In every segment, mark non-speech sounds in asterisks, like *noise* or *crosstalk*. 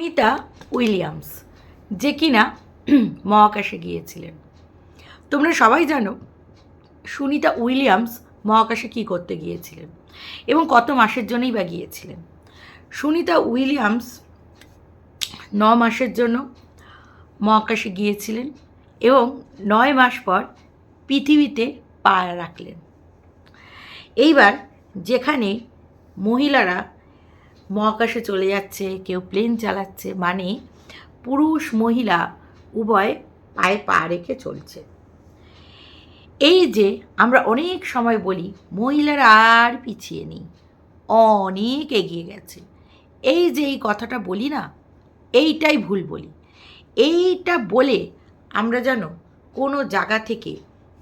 Mita Williams, যে কিনা মহাকাশে গিয়েছিলেন। তোমরা সবাই জানো সুনিতা উইলিয়ামস মহাকাশে কী করতে গিয়েছিলেন এবং কত মাসের জন্যই বা গিয়েছিলেন। সুনিতা উইলিয়ামস ন মাসের জন্য মহাকাশে গিয়েছিলেন এবং নয় মাস পর পৃথিবীতে পা রাখলেন। এইবার যেখানে মহিলারা মহাকাশে চলে যাচ্ছে, কেউ প্লেন চালাচ্ছে মানে পুরুষ মহিলা উভয় পায়ে পা রেখে চলছে। এই যে আমরা অনেক সময় বলি, মহিলারা আর পিছিয়ে নেই, অনেক এগিয়ে গেছে। এই যে এই কথাটা বলি না, এইটাই ভুল বলি। এইটা বলে আমরা যেন কোনো জায়গা থেকে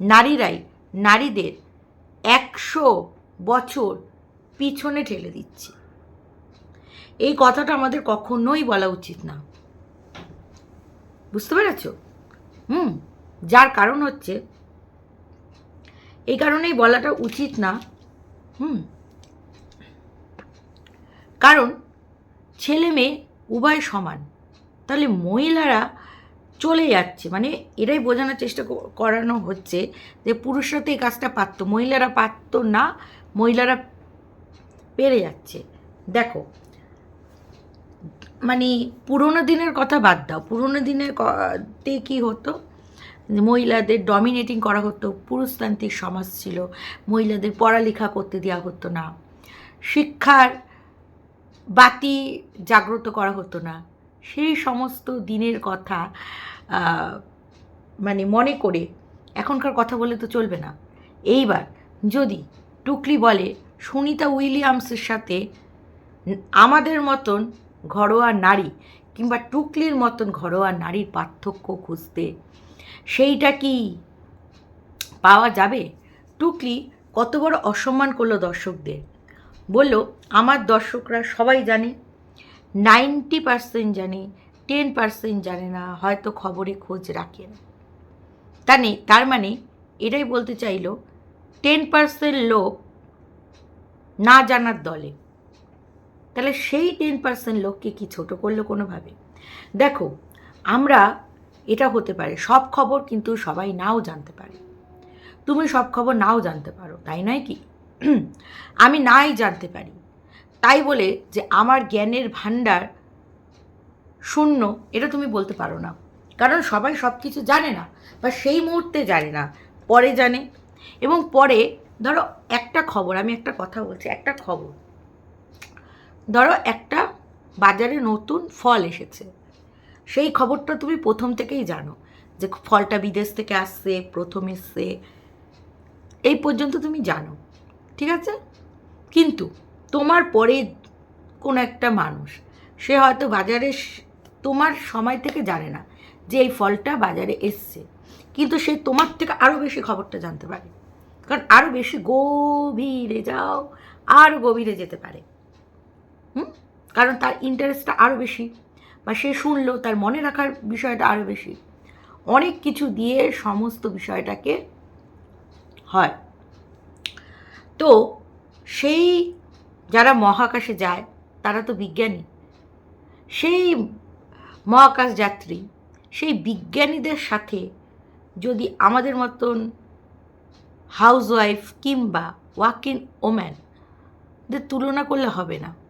নারীরাই নারীদের একশো বছর পিছনে ঠেলে দিচ্ছি। এই কথাটা আমাদের কখনোই বলা উচিত না। বুঝতে পেরেছ? হুম, যার কারণ হচ্ছে, এই কারণেই বলাটা উচিত না। হুম, কারণ ছেলে মেয়ে উভয় সমান। তাহলে মহিলারা চলে যাচ্ছে মানে এটাই বোঝানোর চেষ্টা করানো হচ্ছে যে পুরুষরা তো এই কাজটা পারতো, মহিলারা পারতো না, মহিলারা পেরে যাচ্ছে। দেখো মানে পুরোনো দিনের কথা বাদ দাও। পুরোনো দিনের তে কী হতো? মহিলাদের ডমিনেটিং করা হতো, পুরুষতান্ত্রিক সমাজ ছিল। মহিলাদের পড়ালেখা করতে দেওয়া হতো না। শিক্ষার বাতি জাগ্রত করা হতো না। সেই সমস্ত দিনের কথা মানে মনে করে এখনকার কথা বলে তো চলবে না। এইবার যদি টুকলি বলে, সুনিতা উইলিয়ামসের সাথে আমাদের মতন ঘরোয়া নারী কিংবা টুকলির মতন ঘরোয়া নারীর পার্থক্য খুঁজতে। সেইটা কি পাওয়া যাবে? টুকলি কত বড় অসম্মান করল দর্শকদের। বলল, আমার দর্শকরা সবাই জানে, নাইনটি পার্সেন্ট জানে, টেন পার্সেন্ট জানে না, হয়তো খবরে খোঁজ রাখে না। তা নেই, তার মানে এটাই বলতে চাইলো, টেন পার্সেন্ট লোক না জানার দলে। তাহলে সেই টেন পার্সেন্ট লোককে কি ছোট করল কোনোভাবে? দেখো, আমরা এটা হতে পারে, সব খবর কিন্তু সবাই নাও জানতে পারে। তুমি সব খবর নাও জানতে পারো, তাই নয় কি? *clears throat* আমি নাই জানতে পারি। তাই বলে যে আমার জ্ঞানের ভাণ্ডার শূন্য, এটা তুমি বলতে পারো না। কারণ সবাই সব কিছু জানে না, বা সেই মুহূর্তে জানে না, পরে জানে। এবং পরে, ধরো একটা খবর, আমি একটা কথা বলছি, একটা খবর। ধরো একটা বাজারে নতুন ফল এসেছে। সেই খবরটা তুমি প্রথম থেকেই জানো যে ফলটা বিদেশ থেকে আসছে, প্রথম এসছে। এই পর্যন্ত তুমি জানো, ঠিক আছে? কিন্তু তোমার পরে কোনো একটা মানুষ, সে হয়তো বাজারে তোমার সময় থেকে জানে না যে এই ফলটা বাজারে এসছে। কিন্তু সে তোমার থেকে আরও বেশি খবরটা জানতে পারে। কারণ আরও বেশি গভীরে যাও আরও গভীরে যেতে পারে। হুম? কারণ তার ইন্টারেস্টটা আরও বেশি বা সে শুনলো তার মনে রাখার বিষয়টা আরও বেশি। অনেক কিছু দিয়ে সমস্ত বিষয়টাকে হয়। তো সেই যারা মহাকাশে যায়, তারা তো বিজ্ঞানী। সেই মহাকাশ যাত্রী, সেই বিজ্ঞানীদের সাথে যদি আমাদের মতন হাউসওয়াইফ কিংবা ওয়াকিং ওম্যান দের তুলনা করলে হবে না।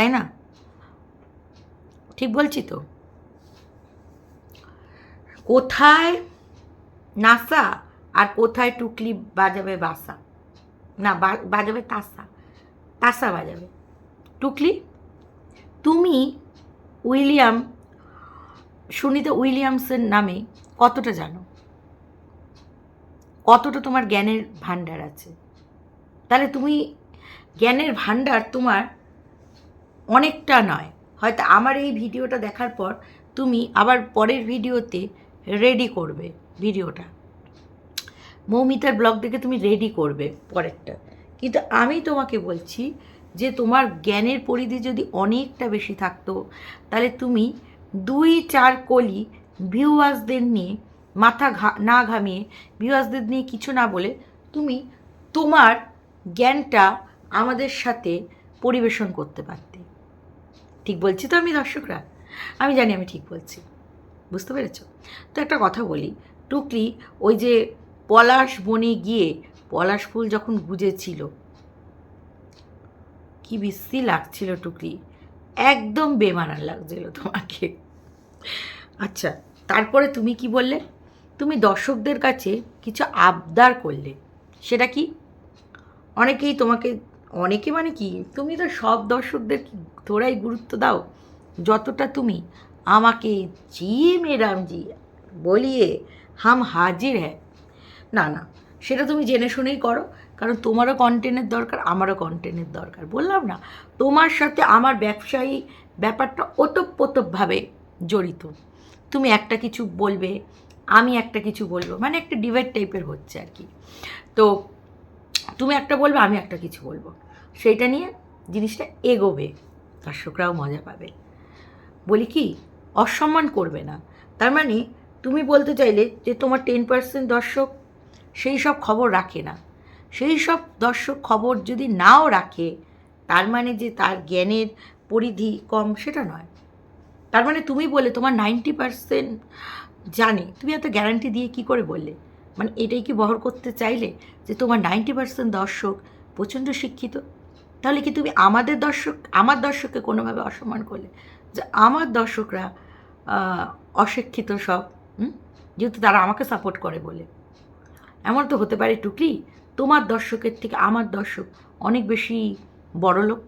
তাই না? ঠিক বলছি তো? কোথায় নাসা আর কোথায় টুকলি বাজাবে বাসা? না বাজাবে তাসা। তাসা বাজাবে। টুকলি? তুমি উইলিয়াম, সুনিতা উইলিয়ামসের নামে কতটা জানো? কতটা তোমার জ্ঞানের ভাণ্ডার আছে? তাহলে তুমি জ্ঞানের ভাণ্ডার তোমার অনেকটা নয়। হয়তো আমার এই ভিডিওটা দেখার পর তুমি আবার পরের ভিডিওতে রেডি করবে ভিডিওটা। মৌমিতার ব্লগ দেখে তুমি রেডি করবে পরেরটা। কিন্তু আমি তোমাকে বলছি যে তোমার জ্ঞানের পরিধি যদি অনেকটা বেশি থাকতো, তাহলে তুমি দুই চার কলি ভিউয়ার্সদের নিয়ে মাথা ঘা, না ঘামিয়ে ভিউয়ার্সদের নিয়ে কিছু না বলে তুমি তোমার জ্ঞানটা আমাদের সাথে পরিবেশন করতে পারতে। ঠিক বলছি তো আমি দর্শকরা? আমি জানি আমি ঠিক বলছি। বুঝতে পেরেছ? তো একটা কথা বলি। টুকলি ওই যে পলাশ বনে গিয়ে পলাশ ফুল যখন গুজেছিল, কি বিশ্রী লাগছিল টুকলি। একদম বেমানার লাগছিল তোমাকে। আচ্ছা তারপরে তুমি কি বললে? তুমি দর্শকদের কাছে কিছু আবদার করলে, সেটা কি? অনেকেই তোমাকে অনেকে মানে কি, তুমি তো সব দর্শকদের তোরাই গুরুত্ব দাও, যতটা তুমি। আমাকে জি মেডাম জি বলিয়ে হাম হাজির হ্যাঁ না না, সেটা তুমি জেনে শুনেই করো, কারণ তোমারও কন্টেন্টের দরকার, আমারও কন্টেন্টের দরকার। বললাম না, তোমার সাথে আমার ব্যবসায়ী ব্যাপারটা ওতপ্রোতভাবে জড়িত। তুমি একটা কিছু বলবে, আমি একটা কিছু বলব মানে একটা ডিভাইড টাইপের হচ্ছে আর কি। তো তুমি একটা বলবে, আমি একটা কিছু বলব। সেইটা নিয়ে জিনিসটা এগোবে, দর্শকরাও মজা পাবে। বলি কি, অসম্মান করবে না। তার মানে তুমি বলতে চাইলে যে তোমার টেন পার্সেন্ট দর্শক সেই সব খবর রাখে না। সেই সব দর্শক খবর যদি নাও রাখে, তার মানে যে তার জ্ঞানের পরিধি কম, সেটা নয়। তার মানে তুমি বলে তোমার নাইনটি পার্সেন্ট জানে, তুমি এত গ্যারান্টি দিয়ে কি করে বললে? মানে এটাই কি বহর করতে চাইলে যে তোমার নাইনটি পার্সেন্ট দর্শক প্রচণ্ড শিক্ষিত? তাহলে কি তুমি আমাদের দর্শক, আমার দর্শককে কোনোভাবে অসম্মান করলে? যে আমার দর্শকরা অশিক্ষিত সব? যেহেতু তারা আমাকে সাপোর্ট করে বলে। এমন তো হতে পারে টুকলি তোমার দর্শকের থেকে আমার দর্শক অনেক বেশি বড়লোক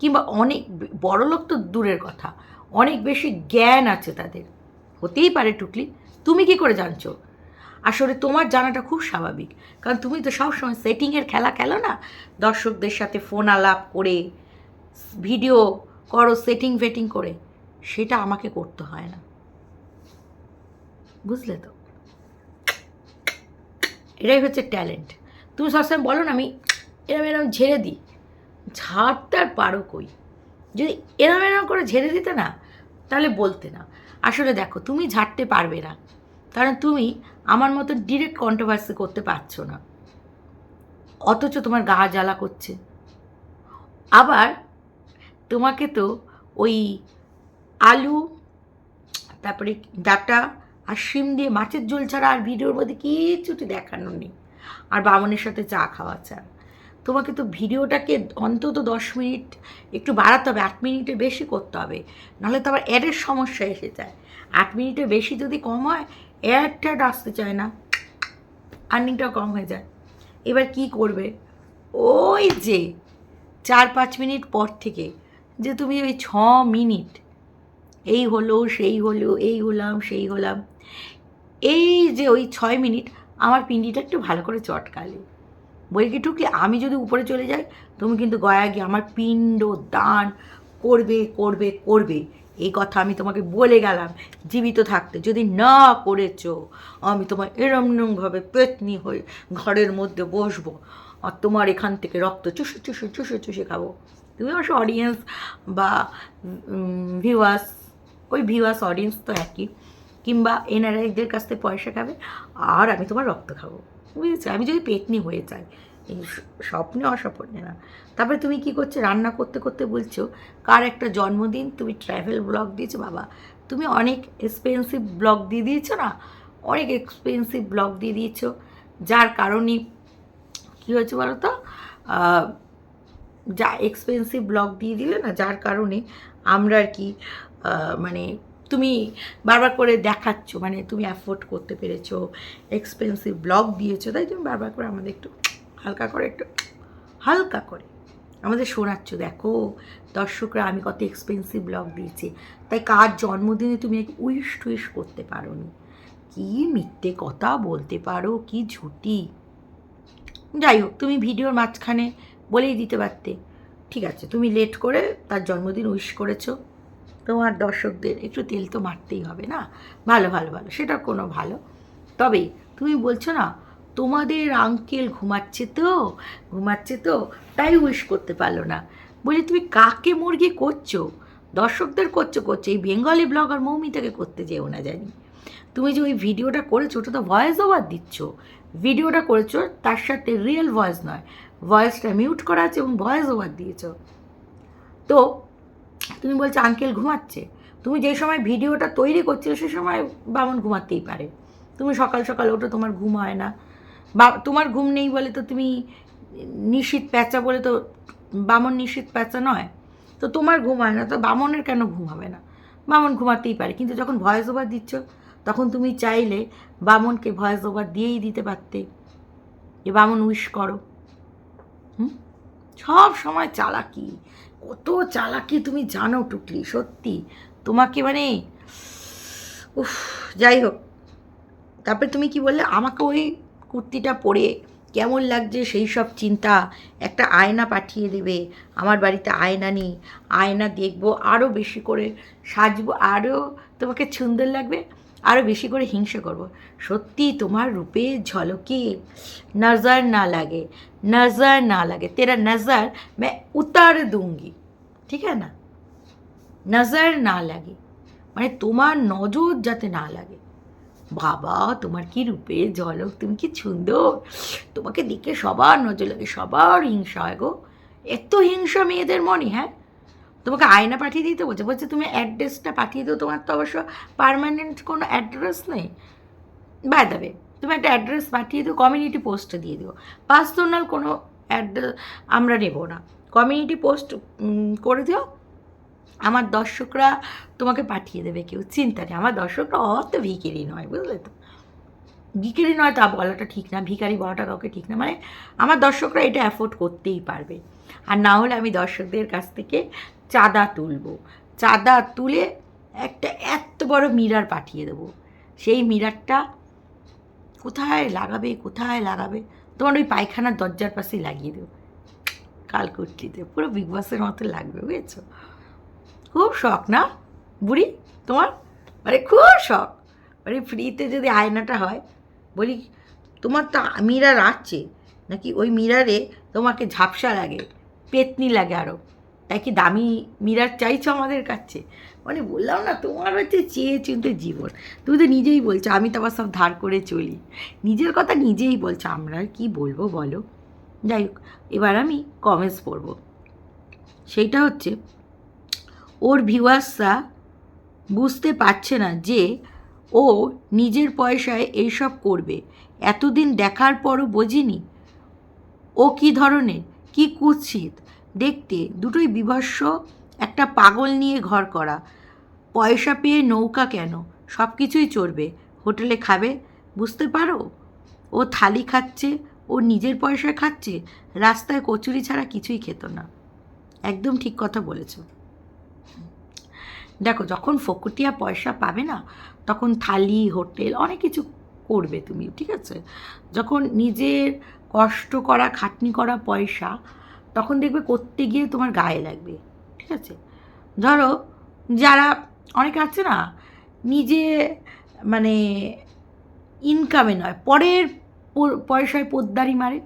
কিংবা অনেক বড়লোক তো দূরের কথা, অনেক বেশি জ্ঞান আছে তাদের। হতেই পারে টুকলি তুমি কি করে জানছো? আসলে তোমার জানাটা খুব স্বাভাবিক। কারণ তুমি তো সবসময় সেটিংয়ের খেলা খেলো না? দর্শকদের সাথে ফোন আলাপ করে ভিডিও করো সেটিং ফেটিং করে। সেটা আমাকে করতে হয় না। বুঝলে তো? এটাই হচ্ছে ট্যালেন্ট তুমি সবসময় বলো না, আমি এরম এরম ঝেড়ে দিই। ঝাড়তে আর পারো কই? যদি এরম এরম করে ঝেড়ে দিতে না, তাহলে বলতে না। আসলে দেখো, তুমি ঝাড়তে পারবে না। কারণ তুমি আমার মতো ডিরেক্ট কন্ট্রোভার্সি করতে পারছ না। অথচ তোমার গা জ্বালা করছে। আবার তোমাকে তো ওই আলু, তারপরে ডাটা আর শিম দিয়ে মাছের ঝোল ছাড়া আর ভিডিওর মধ্যে কিচ্ছুটি দেখানো নেই। আর বামনের সাথে চা খাওয়া ছাড়া তোমাকে তো ভিডিওটাকে অন্তত দশ মিনিট একটু বাড়াতে হবে, আট মিনিটে বেশি করতে হবে। নাহলে তো আবার অ্যাডের সমস্যা এসে যায়। আট মিনিটের বেশি যদি কম হয় অ্যাডটা আসতে চায় না। আর্নিংটাও কম হয়ে যায়। এবার কি করবে? ওই যে চার পাঁচ মিনিট পর থেকে যে তুমি ওই ছ মিনিট, এই হলো, সেই হলো, এই হলাম, সেই হলাম, এই যে ওই ছয় মিনিট, আমার পিন্ডিটা একটু ভালো করে চটকালে। কি ঠুকলে আমি যদি উপরে চলে যাই, তুমি কিন্তু গয়া গিয়ে আমার পিণ্ড দান করবে করবে করবে। এই কথা আমি তোমাকে বলে গেলাম, জীবিত থাকতে। যদি না করেছ, আমি তোমার এরমভাবে পেতনি হয়ে ঘরের মধ্যে বসবো আর তোমার এখান থেকে রক্ত চুষে চুষে চুষে চুষে খাব। তুমি অবশ্য অডিয়েন্স বা ভিউয়ার্স ওই ভিউয়ার্স অডিয়েন্স তো একই। কিংবা এনআরআইদের কাছ থেকে পয়সা খাবে আর আমি তোমার রক্ত খাব। বুঝেছি? আমি যদি পেতনি হয়ে যাই এই স্বপ্নে অস্বপ্নে না। তারপরে তুমি কি করছ? রান্না করতে করতে বলছো, কার একটা জন্মদিন? তুমি ট্রাভেল ব্লগ দিয়েছ, বাবা। তুমি অনেক এক্সপেন্সিভ ব্লগ দিয়ে দিয়েছ না? অনেক এক্সপেন্সিভ ব্লগ দিয়ে দিয়েছ। যার কারণে কী হয়েছে বলো তো যা এক্সপেন্সিভ ব্লগ দিয়ে দিলে না, যার কারণে আমরা আর কি মানে তুমি বারবার করে দেখাচ্ছ মানে তুমি অ্যাফোর্ড করতে পেরেছ এক্সপেন্সিভ ব্লগ দিয়েছ, তাই তুমি বারবার করে আমাদের একটু হালকা করে একটু, হালকা করে। আমাদের শোনাচ্ছ, দেখো, দর্শকরা, আমি কত এক্সপেন্সিভ ব্লগ দিয়েছি। তাই কার জন্মদিনে তুমি এক উইশ টুইশ করতে পারো নি কী মিথ্যে কথা বলতে পারো, কি ঝুটি। যাই হোক, তুমি ভিডিওর মাঝখানে বলেই দিতে পারতে। ঠিক আছে, তুমি লেট করে তার জন্মদিন উইশ করেছ। তোমার দর্শকদের একটু তেল তো মারতেই হবে না? ভালো ভালো ভালো, সেটা কোনো ভালো। তবে তুমি বলছো না তোমাদের আঙ্কেল ঘুমাচ্ছে তো ঘুমাচ্ছে তো, তাই উইশ করতে পারল না। বলি তুমি কাকে মুরগি করছ? দর্শকদের করছ করছ। এই বেঙ্গলি ব্লগার মৌমিতাকে করতে যেও না জানি। তুমি যে ওই ভিডিওটা করেছ, ওটা তো ভয়েস ওভার দিচ্ছ। ভিডিওটা করেছ, তার সাথে রিয়েল ভয়েস নয়। ভয়েসটা মিউট করা আছে এবং ভয়েস ওভার দিয়েছ। তো তুমি বলছো আঙ্কেল ঘুমাচ্ছে। তুমি যে সময় ভিডিওটা তৈরি করছিলে, সে সময় বামন ঘুমাতেই পারে। তুমি সকাল সকাল ওটা তোমার ঘুম হয় না। বা তোমার ঘুম নেই বলে তো তুমি নিশীত প্যাঁচা বলে তো বামন নিশীত প্যাঁচা নয়। তো তোমার ঘুম হয় না, তো বামনের কেন ঘুম হবে না? বামন ঘুমাতেই পারে, কিন্তু যখন ভয়েস ওভার দিচ্ছ, তখন তুমি চাইলে বামনকে ভয়েস ওভার দিয়েই দিতে পারতে। যে বামন উইশ করো। সব সময় চালাকি, কত চালাকি তুমি জানো টুকলি, সত্যি। তোমাকে মানে উফ, যাই হোক। তারপরে তুমি কি বললে? আমাকে ওই কুর্তিটা পরে কেমন লাগছে সেই সব চিন্তা একটা আয়না পাঠিয়ে দেবে। আমার বাড়িতে আয়না নেই। আয়না দেখব আরও বেশি করে সাজবো আরও তোমাকে সুন্দর লাগবে আরও বেশি করে হিংসা করব। সত্যি তোমার রূপে ঝলকে। নজর না লাগে, নজর না লাগে। তেরা নজর, মে উতার দুঙ্গি। ঠিক আছে না? নজর না লাগে। মানে তোমার নজর যাতে না লাগে। বাবা, তোমার কি রূপে ঝলক? তুমি কি সুন্দর। তোমাকে দেখে সবার নজর লাগে, সবার হিংসা হয় গো। এত হিংসা মেয়েদের মনে হ্যাঁ? তোমাকে আয়না পাঠিয়ে দিতে বলছে। বলছে, তুমি অ্যাড্রেসটা পাঠিয়ে দিও। তোমার তো অবশ্য পারমানেন্ট কোনো অ্যাড্রেস নেই। বাই দেবে তুমি একটা অ্যাড্রেস পাঠিয়ে দিও কমিউনিটি পোস্টে দিয়ে দিও। পার্সোনাল কোনো অ্যাড্রেস আমরা নেব না। কমিউনিটি পোস্ট করে দিও। আমার দর্শকরা তোমাকে পাঠিয়ে দেবে কেউ, চিন্তা নেই। আমার দর্শকরা অত ভিকেরি নয়, বুঝলে তো? ভিখারি নয় তা বলাটা ঠিক না, ভিখারি বলাটা কাউকে ঠিক না। মানে আমার দর্শকরা এটা অ্যাফোর্ড করতেই পারবে। আর না হলে আমি দর্শকদের কাছ থেকে চাঁদা তুলবো। চাঁদা তুলে একটা এত বড় মিরার পাঠিয়ে দেবো। সেই মিরারটা কোথায় লাগাবে কোথায় লাগাবে? তোমার ওই পায়খানার দরজার পাশেই লাগিয়ে দেবো। কাল কুর্তিতে পুরো বিগ বসের মতো লাগবে, বুঝেছ? খুব শখ, না? বুড়ি, তোমার? মানে খুব শখ। মানে ফ্রিতে যদি আয়নাটা হয়, বলি, তোমার তো মিরার আছে, নাকি ওই মিরারে তোমাকে ঝাপসা লাগে, পেতনি লাগে আরও তাই কি দামি মিরার চাইছো আমাদের কাছে? মানে বললাম না, তোমার হচ্ছে চেয়ে চিনতে জীবন। তুমি তো নিজেই বলছো, আমি তো আবার সব ধার করে চলি। নিজের কথা নিজেই বলছো, আমরা কি বলব বলো? যাই হোক, এবার আমি কমেন্টস পড়ব। সেইটা হচ্ছে ওর ভিউয়ার্সরা বুঝতে পারছে না যে ও নিজের পয়সায় এইসব করবে। এতদিন দেখার পরও বোঝিনি ও কি ধরনের, কি কুৎসিত। দেখতে দুটোই বিভৎস, একটা পাগল নিয়ে ঘর করা। পয়সা পেয়ে নৌকা কেন? সব কিছুই চড়বে। হোটেলে খাবে? বুঝতে পারো? ও থালি খাচ্ছে, ও নিজের পয়সায় খাচ্ছে, রাস্তায় কচুরি ছাড়া কিছুই খেত না। একদম ঠিক কথা বলেছ। দেখো, যখন ফকুটিয়া পয়সা পাবে না, তখন থালি, হোটেল অনেক কিছু করবে তুমি, ঠিক আছে? যখন নিজের কষ্ট করা, খাটনি করা পয়সা, তখন দেখবে করতে গিয়ে তোমার গায়ে লাগবে, ঠিক আছে? ধরো, যারা, অনেকে আছে না, নিজে মানে ইনকামে নয়, পরের পয়সায় পোদ্দারি মারে,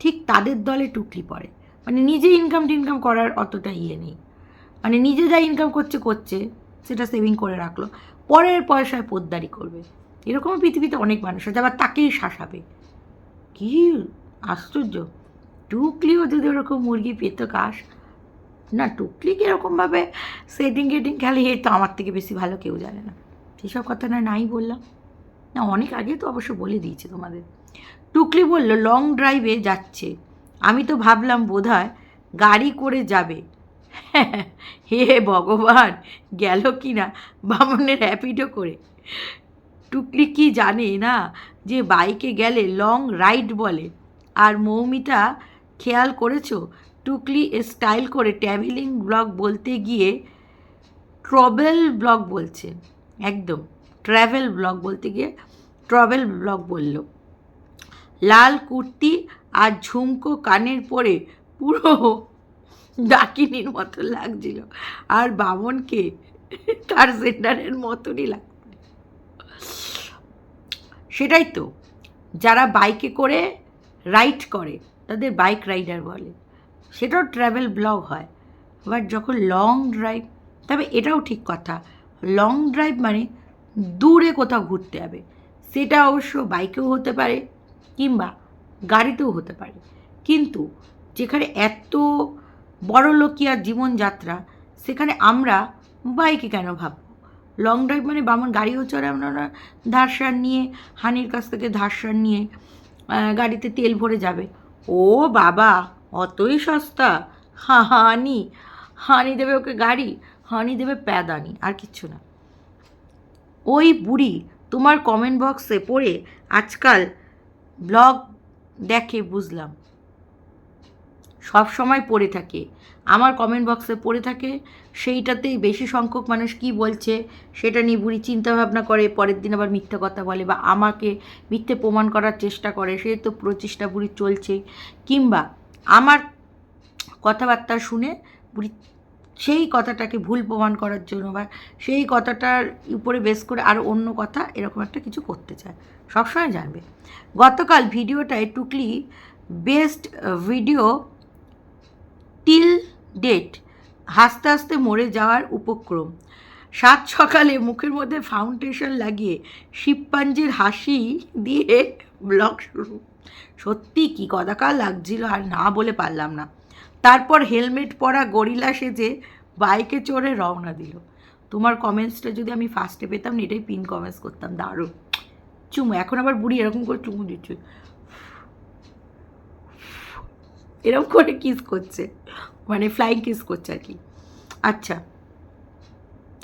ঠিক তাদের দলে টুকলি পড়ে। মানে নিজে ইনকাম টিনকাম করার অতটা ইয়ে নেই। মানে নিজে যা ইনকাম করছে করছে, সেটা সেভিং করে রাখল। পরের পয়সায় পোদ্দারি করবে। এরকম পৃথিবীতে অনেক মানুষ আছে, আবার তাকেই শাসাবে। কি আশ্চর্য। টুকলিও যদি ওরকম মুরগি পেতো কাশ না টুকলি কীরকমভাবে সেটিং গেটিং খেলে, এ তো আমার থেকে বেশি ভালো কেউ জানে না। সেসব কথা না নাই বললাম। না, অনেক আগে তো অবশ্য বলে দিয়েছে তোমাদের। টুকলি বলল লং ড্রাইভে যাচ্ছে। আমি তো ভাবলাম বোধহয় গাড়ি করে যাবে। *laughs* হে ভগবান, গেল কি না বামনের র্যাপিডো করে? টুকলি কি জানে না যে বাইকে গেলে লং রাইড বলে? আর মৌমিতা, খেয়াল করেছ? টুকলি স্টাইল করে ট্রাভেলিং ব্লগ বলতে গিয়ে ট্রাভেল ব্লগ বলছে। একদম ট্রাভেল ব্লগ বলতে গিয়ে ট্রাভেল ব্লগ বলল। লাল কুর্তি আর ঝুমকো কানের পরে পুরো ডাকিনীর মতো লাগছিল। আর বামনকে তার সেন্টারের মতনই লাগছিল। সেটাই তো, যারা বাইকে করে রাইড করে, তাদের বাইক রাইডার বলে। সেটাও ট্রাভেল ব্লগ হয় বাট যখন লং ড্রাইভ তবে এটাও ঠিক কথা লং ড্রাইভ মানে দূরে কোথাও ঘুরতে হবে। সেটা অবশ্য বাইকেও হতে পারে, কিংবা গাড়িতেও হতে পারে। কিন্তু যেখানে এত বড় লোকিয়া জীবনযাত্রা, সেখানে আমরা বাইকে কেন ভাববো? লং ড্রাইভ মানে বামন গাড়িও চড়ে আমরা ধার সার নিয়ে, হানির কাছ থেকে ধার সার নিয়ে গাড়িতে তেল ভরে যাবে। ও বাবা, অতই সস্তা। হা হানি। হানি দেবে ওকে গাড়ি, হানি দেবে প্যাদানি, আর কিচ্ছু না। ওই বুড়ি তোমার কমেন্ট বক্সে পড়ে আজকাল ব্লগ দেখে বুঝলাম। সব সময় পড়ে থাকে। আমার কমেন্ট বক্সে পড়ে থাকে, সেইটাতেই বেশি সংখ্যক মানুষ কি বলছে, সেটা নিয়ে বুড়ি চিন্তাভাবনা করে, পরের দিন আবার মিথ্যা কথা বলে বা আমাকে মিথ্যে প্রমাণ করার চেষ্টা করে, সে তো প্রচেষ্টা বুড়ি চলছে। কিংবা আমার কথাবার্তা শুনে বুড়ি সেই কথাটাকে ভুল প্রমাণ করার জন্য বা সেই কথাটার উপরে বেস করে আরও অন্য কথা এরকম একটা কিছু করতে চায়। সবসময় জানবে। গতকাল ভিডিওটায় টুকলি বেস্ট ভিডিও টিল ডেট হাসতে হাসতে মরে যাওয়ার উপক্রম। সাত সকালে মুখের মধ্যে ফাউন্ডেশন লাগিয়ে শিবপাঞ্জির হাসি দিয়ে ব্লগ শুরু। সত্যি কি কদাকার লাগছিল আর না বলে পারলাম না। তারপর হেলমেট পরা গরিলা সেজে বাইকে চড়ে রওনা দিল। তোমার কমেন্টসটা যদি আমি ফার্স্টে পেতাম, এটাই পিন কমেন্টস করতাম। দারুণ। চুমু, এখন আবার বুড়ি এরকম করে চুমু দিচ্ছে। এরকম করে কিস করছে। মানে ফ্লাইং কিস করছে আর কি। আচ্ছা।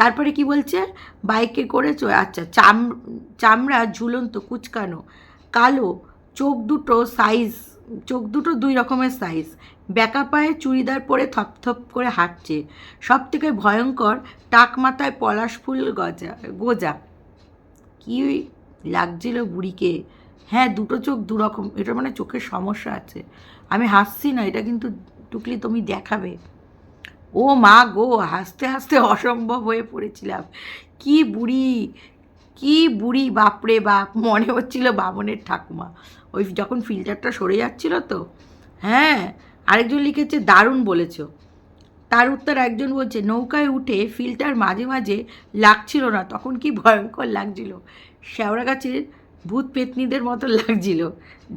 তারপরে কি বলছে? বাইকে করে আচ্ছা চাম চামড়া ঝুলন্ত, কুচকানো, কালো, চোখ দুটো সাইজ চোখ দুটো দুই রকমের সাইজ ব্যাকা পায়ে চুড়িদার পরে থপথপ করে হাঁটছে। সব থেকে ভয়ঙ্কর, টাক মাথায় পলাশ ফুল গজা গোজা। কি লাগছিল বুড়িকে। হ্যাঁ দুটো চোখ দুরকম এটা মানে চোখের সমস্যা আছে। আমি হাসছি না, এটা কিন্তু টুকলি তুমি দেখাবে। ও মা গো, হাসতে হাসতে অসম্ভব হয়ে পড়েছিলাম। কি বুড়ি কি বুড়ি বাপরে বাপ, মনে হচ্ছিল বামনের ঠাকুমা। ওই যখন ফিল্টারটা সরে যাচ্ছিল তো হ্যাঁ আরেকজন লিখেছে, দারুণ বলেছ। তার উত্তর একজন বলছে, নৌকায় উঠে ফিল্টার মাঝে মাঝে লাগছিল না, তখন কি ভয়ঙ্কর লাগছিল। শ্যাওড়া গাছের ভূত পেতনিদের মতো লাগছিল।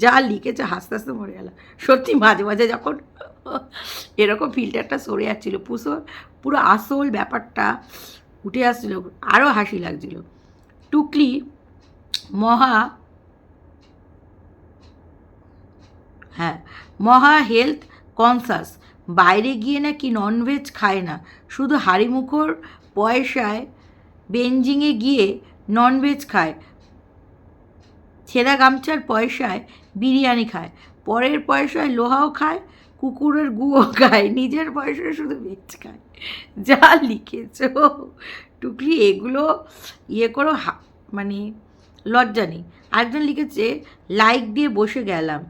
যা লিখেছে, হাসতে হাসতে মরে গেল সত্যি মাঝে মাঝে যখন এরকম ফিল্টারটা সরে যাচ্ছিল পুরো পুরো আসল ব্যাপারটা উঠে আসছিল আরও হাসি লাগছিল। টুকলি মহা হ্যাঁ মহা হেলথ কনসাস বাইরে গিয়ে নাকি ননভেজ খায় না। শুধু হাড়িমুখোর পয়সায় বেঞ্জিংয়ে গিয়ে ননভেজ খায়। ছেঁড়া গামছার পয়সায় বিরিয়ানি খায়। পরের পয়সায় লোহাও খায়, কুকুরের গুও খায়, নিজের পয়সায় শুধু ভেজ খায়। যা লিখেছ টুকলি এগুলো ইয়ে করো মানে লজ্জা নেই। একজন লিখেছে লাইক দিয়ে বসে গেলাম।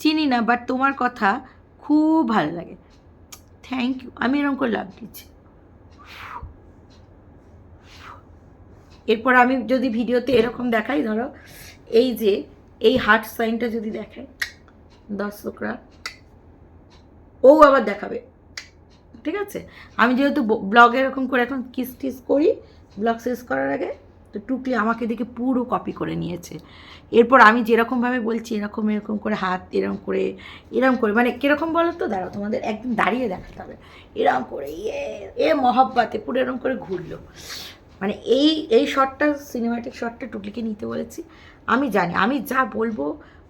চিনি না বাট তোমার কথা খুব ভালো লাগে। থ্যাংক ইউ আমি এরকম করে লাভ দিচ্ছি। এরপর আমি যদি ভিডিওতে এরকম দেখাই, ধরো এই যে, এই হার্ট সাইনটা যদি দেখায় দর্শকরা, ও আবার দেখাবে। ঠিক আছে? আমি যেহেতু ব্লগে এরকম করে এখন কিস টিস করি ব্লগ শেষ করার আগে, তো টুকলি আমাকে দেখে পুরো কপি করে নিয়েছে। এরপর আমি যেরকমভাবে বলছি, এরকম এরকম করে হাত, এরকম করে এরকম করে মানে কীরকম বলো তো দাঁড়াও, তোমাদের একদম দাঁড়িয়ে দেখাতে হবে। এরকম করে ইয়ে এ মহব্বাতে পুরো এরকম করে ঘুরলো। মানে এই এই শটটা সিনেমাটিক শটটা টুকলিকে নিতে বলেছি। আমি জানি, আমি যা বলব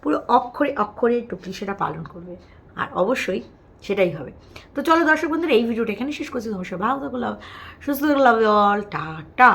পুরো অক্ষরে অক্ষরে টুকলি সেটা পালন করবে। আর অবশ্যই সেটাই হবে। তো চলো দর্শক বন্ধুরা, এই ভিডিওটা এখানে শেষ করছি। তোমার সবাই ভালো থাকো সুস্থ থাকো লাভ টা টাটা।